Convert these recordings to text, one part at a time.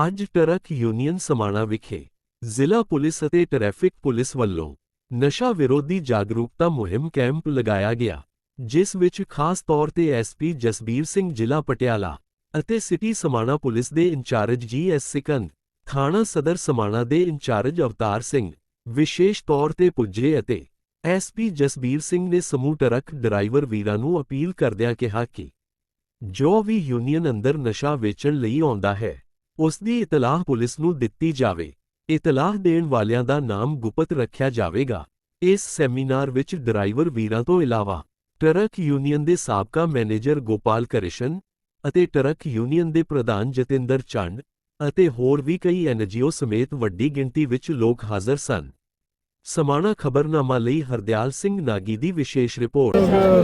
ਅੱਜ truck union Samana ਵਿਖੇ ਜ਼ਿਲ੍ਹਾ ਪੁਲਿਸ ਅਤੇ ਟ੍ਰੈਫਿਕ ਪੁਲਿਸ ਵੱਲੋਂ ਨਸ਼ਾ ਵਿਰੋਧੀ ਜਾਗਰੂਕਤਾ ਮੁਹਿੰਮ ਕੈਂਪ ਲਗਾਇਆ ਗਿਆ, ਜਿਸ ਵਿੱਚ ਖਾਸ ਤੌਰ ਤੇ ਐਸਪੀ ਜਸਬੀਰ ਸਿੰਘ ਜ਼ਿਲ੍ਹਾ ਪਟਿਆਲਾ ਅਤੇ ਸਿਟੀ ਸਮਾਣਾ ਪੁਲਿਸ ਦੇ ਇੰਚਾਰਜ ਜੀ ਐਸ ਸਿਕੰਦ, ਥਾਣਾ ਸਦਰ ਸਮਾਣਾ ਦੇ ਇੰਚਾਰਜ ਅਵਤਾਰ ਸਿੰਘ, ਵਿਸ਼ੇਸ਼ ਤੌਰ ਤੇ ਪੁੱਜੇ ਅਤੇ ਐਸਪੀ ਜਸਬੀਰ ਸਿੰਘ ਨੇ ਸਮੂਹ ਟਰੱਕ ਡਰਾਈਵਰ ਵੀਰਾਂ ਨੂੰ ਅਪੀਲ ਕਰਦਿਆਂ ਕਿਹਾ ਕਿ ਜੋ ਵੀ ਯੂਨੀਅਨ ਅੰਦਰ ਨਸ਼ਾ ਵੇਚਣ ਲਈ ਆਉਂਦਾ ਹੈ ਉਸ ਦੀ ਇਤਲਾਹ ਪੁਲਿਸ ਨੂੰ ਦਿੱਤੀ ਜਾਵੇ। ਇਤਲਾਹ ਦੇਣ ਵਾਲਿਆਂ ਦਾ ਨਾਮ ਗੁਪਤ ਰੱਖਿਆ ਜਾਵੇਗਾ। ਇਸ ਸੈਮੀਨਾਰ ਵਿੱਚ ਡਰਾਈਵਰ ਵੀਰਾਂ ਤੋਂ ਇਲਾਵਾ ਟਰੱਕ ਯੂਨੀਅਨ ਦੇ ਸਾਬਕਾ ਮੈਨੇਜਰ ਗੋਪਾਲ ਕ੍ਰਿਸ਼ਨ ਅਤੇ ਟਰੱਕ ਯੂਨੀਅਨ ਦੇ ਪ੍ਰਧਾਨ ਜਤਿੰਦਰ ਚੰਡ ਅਤੇ ਹੋਰ ਵੀ ਕਈ ਐਨਜੀਓ ਸਮੇਤ ਵੱਡੀ ਗਿਣਤੀ ਵਿੱਚ ਲੋਕ ਹਾਜ਼ਰ ਸਨ। ਸਮਾਣਾ ਖਬਰਨਾਮਾ ਲਈ ਹਰਦਿਆਲ ਸਿੰਘ ਨਾਗੀ ਦੀ ਵਿਸ਼ੇਸ਼ report.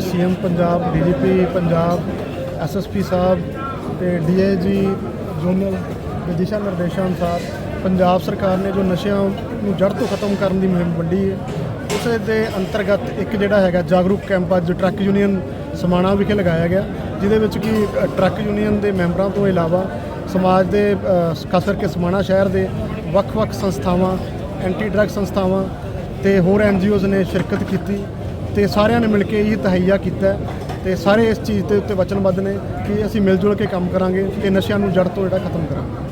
CM Punjab, DGP Punjab SSP ਸਾਹਿਬ ਤੇ ਡੀਆਈਜੀ ਜ਼ੋਨਲ ਦਿਸ਼ਾ ਨਿਰਦੇਸ਼ਾਂ ਅਨੁਸਾਰ ਪੰਜਾਬ ਸਰਕਾਰ ਨੇ ਜੋ ਨਸ਼ਿਆਂ ਨੂੰ ਜੜ ਤੋਂ ਖਤਮ ਕਰਨ ਦੀ ਮੁਹਿੰਮ ਵੰਡੀ ਹੈ, ਉਸ ਦੇ ਅੰਤਰਗਤ ਇੱਕ ਜਿਹੜਾ ਹੈਗਾ ਜਾਗਰੂਕ ਕੈਂਪ ਅੱਜ ਟਰੱਕ ਯੂਨੀਅਨ ਸਮਾਣਾ ਵਿਖੇ ਲਗਾਇਆ ਗਿਆ, ਜਿਹਦੇ ਵਿੱਚ ਕਿ ਟਰੱਕ ਯੂਨੀਅਨ ਦੇ ਮੈਂਬਰਾਂ ਤੋਂ ਇਲਾਵਾ ਸਮਾਜ ਦੇ ਖਾਸ ਕਰਕੇ ਸਮਾਣਾ ਸ਼ਹਿਰ ਦੇ ਵੱਖ-ਵੱਖ ਸੰਸਥਾਵਾਂ ਐਂਟੀ ਡਰੱਗ ਸੰਸਥਾਵਾਂ ਤੇ ਹੋਰ ਐਨਜੀਓਜ਼ ਨੇ ਸ਼ਿਰਕਤ ਕੀਤੀ ਤੇ ਸਾਰਿਆਂ ਨੇ ਮਿਲ ਕੇ ਇਹ ਤਹਈਆ ਕੀਤਾ ਤੇ ਸਾਰੇ ਇਸ ਚੀਜ਼ ਦੇ ਉੱਤੇ ਵਚਨਬੱਧ ਨੇ ਕਿ ਅਸੀਂ ਮਿਲ ਜੁਲ ਕੇ ਕੰਮ ਕਰਾਂਗੇ ਤੇ ਨਸ਼ਿਆਂ ਨੂੰ ਜੜ ਤੋਂ ਜਿਹੜਾ ਖਤਮ ਕਰਾਂਗੇ।